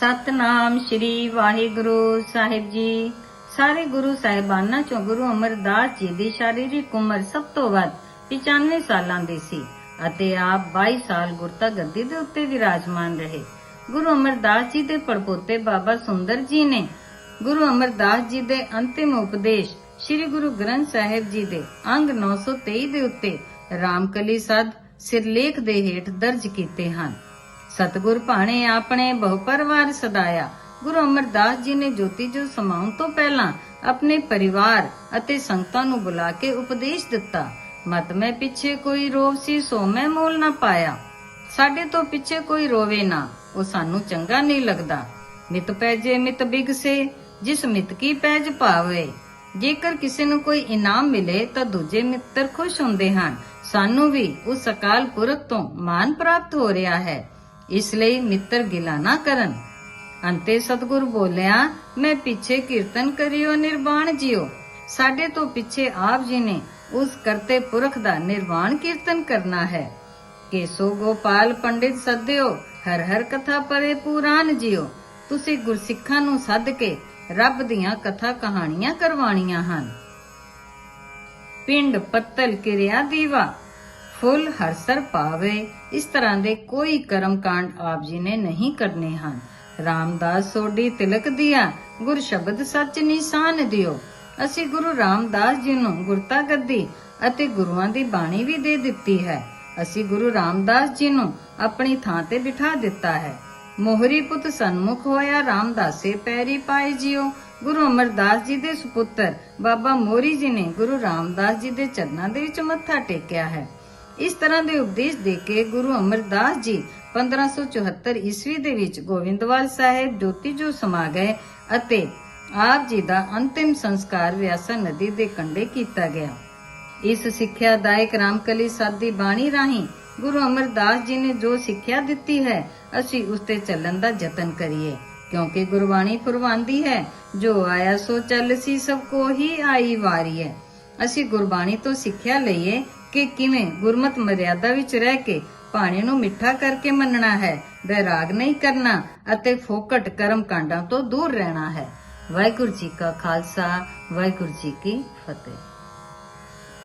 ਸਤਨਾਮ ਸ੍ਰੀ ਵਾਹਿਗੁਰੂ ਸਾਹਿਬ ਜੀ। ਸਾਰੇ ਗੁਰੂ ਸਾਹਿਬਾਨਾਂ ਚੋਂ ਗੁਰੂ ਅਮਰਦਾਸ ਜੀ ਦੀ ਸ਼ਾਰੀਰਿਕ ਉਮਰ ਸਭ ਤੋਂ ਵੱਧ 95 ਸਾਲਾਂ ਦੀ ਸੀ ਅਤੇ ਆਪ 22 ਸਾਲ ਗੁਰਤਾ ਗੱਦੀ ਦੇ ਉੱਤੇ ਵਿਰਾਜਮਾਨ ਰਹੇ। ਗੁਰੂ ਅਮਰਦਾਸ ਜੀ ਦੇ ਪੜਪੋਤੇ ਬਾਬਾ ਸੁੰਦਰ ਜੀ ਨੇ ਗੁਰੂ ਅਮਰਦਾਸ ਜੀ ਦੇ ਅੰਤਿਮ ਉਪਦੇਸ਼ ਸ੍ਰੀ ਗੁਰੂ ਗ੍ਰੰਥ ਸਾਹਿਬ ਜੀ ਦੇ ਅੰਗ 923 ਦੇ ਉੱਤੇ ਰਾਮਕਲੀ ਸਦ ਸਿਰਲੇਖ ਦੇ ਹੇਠ ਦਰਜ ਕੀਤੇ ਹਨ। ਸਤਿਗੁਰ ਭਾਣੇ ਆਪਣੇ ਬਹੁ ਬਹੁਪਰਵਾਰ ਸਦਾਇਆ। ਗੁਰੂ ਅਮਰਦਾਸ ਜੀ ਨੇ ਜੋਤੀ ਜੋ ਸਮਾਉਣ ਤੋਂ ਪਹਿਲਾਂ ਆਪਣੇ ਪਰਿਵਾਰ ਅਤੇ ਸੰਗਤਾਂ ਨੂੰ ਬੁਲਾ ਕੇ ਉਪਦੇਸ਼ ਦਿੱਤਾ। ਮਤ ਮੈਂ ਪਿੱਛੇ ਕੋਈ ਰੋਵ ਸੀ, ਸੋ ਮੈਂ ਮੋਲ ਨਾ ਪਾਇਆ। ਸਾਡੇ ਤੋਂ ਪਿੱਛੇ ਕੋਈ ਰੋਵੇ ਨਾ, ਉਹ ਸਾਨੂੰ ਚੰਗਾ ਨਹੀਂ ਲੱਗਦਾ। ਮਿਤ ਪੈਜੇ ਮਿਤ ਬਿਗਸੇ, ਜਿਸ ਮਿਤ ਕੀ ਪੈਜ ਭਾਵੇ। ਜੇਕਰ ਕਿਸੇ ਨੂੰ ਕੋਈ ਇਨਾਮ ਮਿਲੇ, ਤਾਂ ਦੂਜੇ ਮਿੱਤਰ ਖੁਸ਼ ਹੁੰਦੇ ਹਨ। ਸਾਨੂੰ ਵੀ ਉਸ ਅਕਾਲ ਪੁਰਖ ਤੋਂ ਮਾਨ ਪ੍ਰਾਪਤ ਹੋ ਰਿਹਾ ਹੈ। ਇਸ ਲਈ ਮਿੱਤਰ ਗਿਲਾ ਨਾ ਕਰਨ। ਅੰਤੇ ਸਤਗੁਰ ਬੋਲਿਆ, ਮੈਂ ਪਿੱਛੇ ਕੀਰਤਨ ਕਰਿਓ, ਨਿਰਵਾਣ ਜਿਓ। ਸਾਡੇ ਤੋਂ ਪਿੱਛੇ ਆਪ ਜੀ ਨੇ ਉਸ ਕਰਤੇ ਪੁਰਖ ਦਾ ਨਿਰਵਾਣ ਕੀਰਤਨ ਕਰਨਾ ਹੈ। ਕੇਸੋ ਗੋਪਾਲ ਪੰਡਿਤ ਸੱਦਿਓ, ਹਰ ਹਰ ਕਥਾ ਪਰੇ ਪੁਰਾਨ ਜਿਓ। ਤੁਸੀਂ ਗੁਰਸਿੱਖਾਂ ਨੂੰ ਸੱਦ ਕੇ ਰੱਬ ਦੀਆਂ ਕਥਾ ਕਹਾਣੀਆਂ ਕਰਵਾਣੀਆਂ ਹਨ। ਪਿੰਡ ਪੱਤਲ ਕਿਰਿਆ ਦੀਵਾ। ਫੁੱਲ ਹਰਸਰ ਪਾਵੇ, ਇਸ ਤਰ੍ਹਾਂ ਦੇ ਕੋਈ ਕਰਮ ਕਾਂਡ ਆਪ ਜੀ ਨੇ ਨਹੀਂ ਕਰਨੇ ਹਨ। ਰਾਮਦਾਸ ਸੋਢੀ ਤਿਲਕ ਦਿਆ, ਗੁਰ ਸ਼ਬਦ ਸੱਚ ਨਿਸ਼ਾਨ ਦਿਓ। ਅਸੀਂ ਗੁਰੂ ਰਾਮਦਾਸ ਜੀ ਨੂੰ ਗੁਰਤਾ ਗੱਦੀ ਅਤੇ ਗੁਰੂਆਂ ਦੀ ਬਾਣੀ ਵੀ ਦੇ ਦਿੱਤੀ ਹੈ। ਅਸੀਂ ਗੁਰੂ ਰਾਮਦਾਸ ਜੀ ਨੂੰ ਆਪਣੀ ਥਾਂ ਤੇ ਬਿਠਾ ਦਿੱਤਾ ਹੈ। ਮੋਹਰੀ ਪੁੱਤ ਸਨਮੁਖ ਹੋਇਆ, ਰਾਮਦਾਸੇ ਪੈਰੀ ਪਾਏ ਜਿਉ ਗੁਰੂ ਅਮਰਦਾਸ ਜੀ ਦੇ ਸੁਪੁੱਤਰ ਬਾਬਾ ਮੋਰੀ ਜੀ ਨੇ ਗੁਰੂ ਰਾਮਦਾਸ ਜੀ ਦੇ ਚਰਨਾਂ ਦੇ ਵਿੱਚ ਮੱਥਾ ਟੇਕਿਆ ਹੈ। ਇਸ ਤਰ੍ਹਾਂ ਦੇ ਉਪਦੇਸ਼ ਦੇ ਕੇ ਗੁਰੂ ਅਮਰਦਾਸ ਜੀ 1574 ਈਸਵੀ ਦੇ ਵਿੱਚ ਗੋਵਿੰਦਵਾਲ ਸਾਹਿਬ, ਜੋਤੀ ਜੋ ਸਮਾ ਗਏ ਅਤੇ ਆਪ ਜੀ ਦਾ ਅੰਤਿਮ ਸੰਸਕਾਰ ਵਿਆਸਾ ਨਦੀ ਦੇ ਕੰਢੇ ਕੀਤਾ ਗਿਆ। ਇਸ ਸਿੱਖਿਆਦਾਇਕ ਰਾਮਕਲੀ ਸਤ ਦੀ ਬਾਣੀ ਰਾਹੀਂ ਗੁਰੂ ਅਮਰਦਾਸ ਜੀ ਨੇ ਜੋ ਸਿੱਖਿਆ ਦਿੱਤੀ ਹੈ, ਅਸੀਂ ਉਸ ਤੇ ਚੱਲਣ ਦਾ ਯਤਨ ਕਰੀਏ, ਕਿਉਂਕਿ ਗੁਰਬਾਣੀ ਫਰਮਾਂਦੀ ਹੈ, ਜੋ ਆਇਆ ਸੋ ਚੱਲ ਸੀ ਸਭ ਕੋ ਹੀ ਆਈ ਵਾਰੀ ਹੈ। ਅਸੀਂ ਗੁਰਬਾਣੀ ਤੋਂ ਸਿੱਖਿਆ ਲਈਏ ਕਿ ਕਿਵੇਂ ਗੁਰਮਤ ਮਰਿਆਦਾ ਵਿੱਚ ਰਹਿ ਕੇ ਪਾਣੀ ਨੂੰ ਮਿੱਠਾ ਕਰਕੇ ਮੰਨਣਾ ਹੈ, ਬੈਰਾਗ ਨਹੀਂ ਕਰਨਾ ਅਤੇ ਫੋਕਟ ਕਰਮ ਕਾਂਡਾਂ ਤੋਂ ਦੂਰ ਰਹਿਣਾ ਹੈ। ਵਾਹਿਗੁਰੂ ਜੀ ਕਾ ਖਾਲਸਾ, ਵਾਹਿਗੁਰੂ ਜੀ ਕੀ ਫਤਿਹ।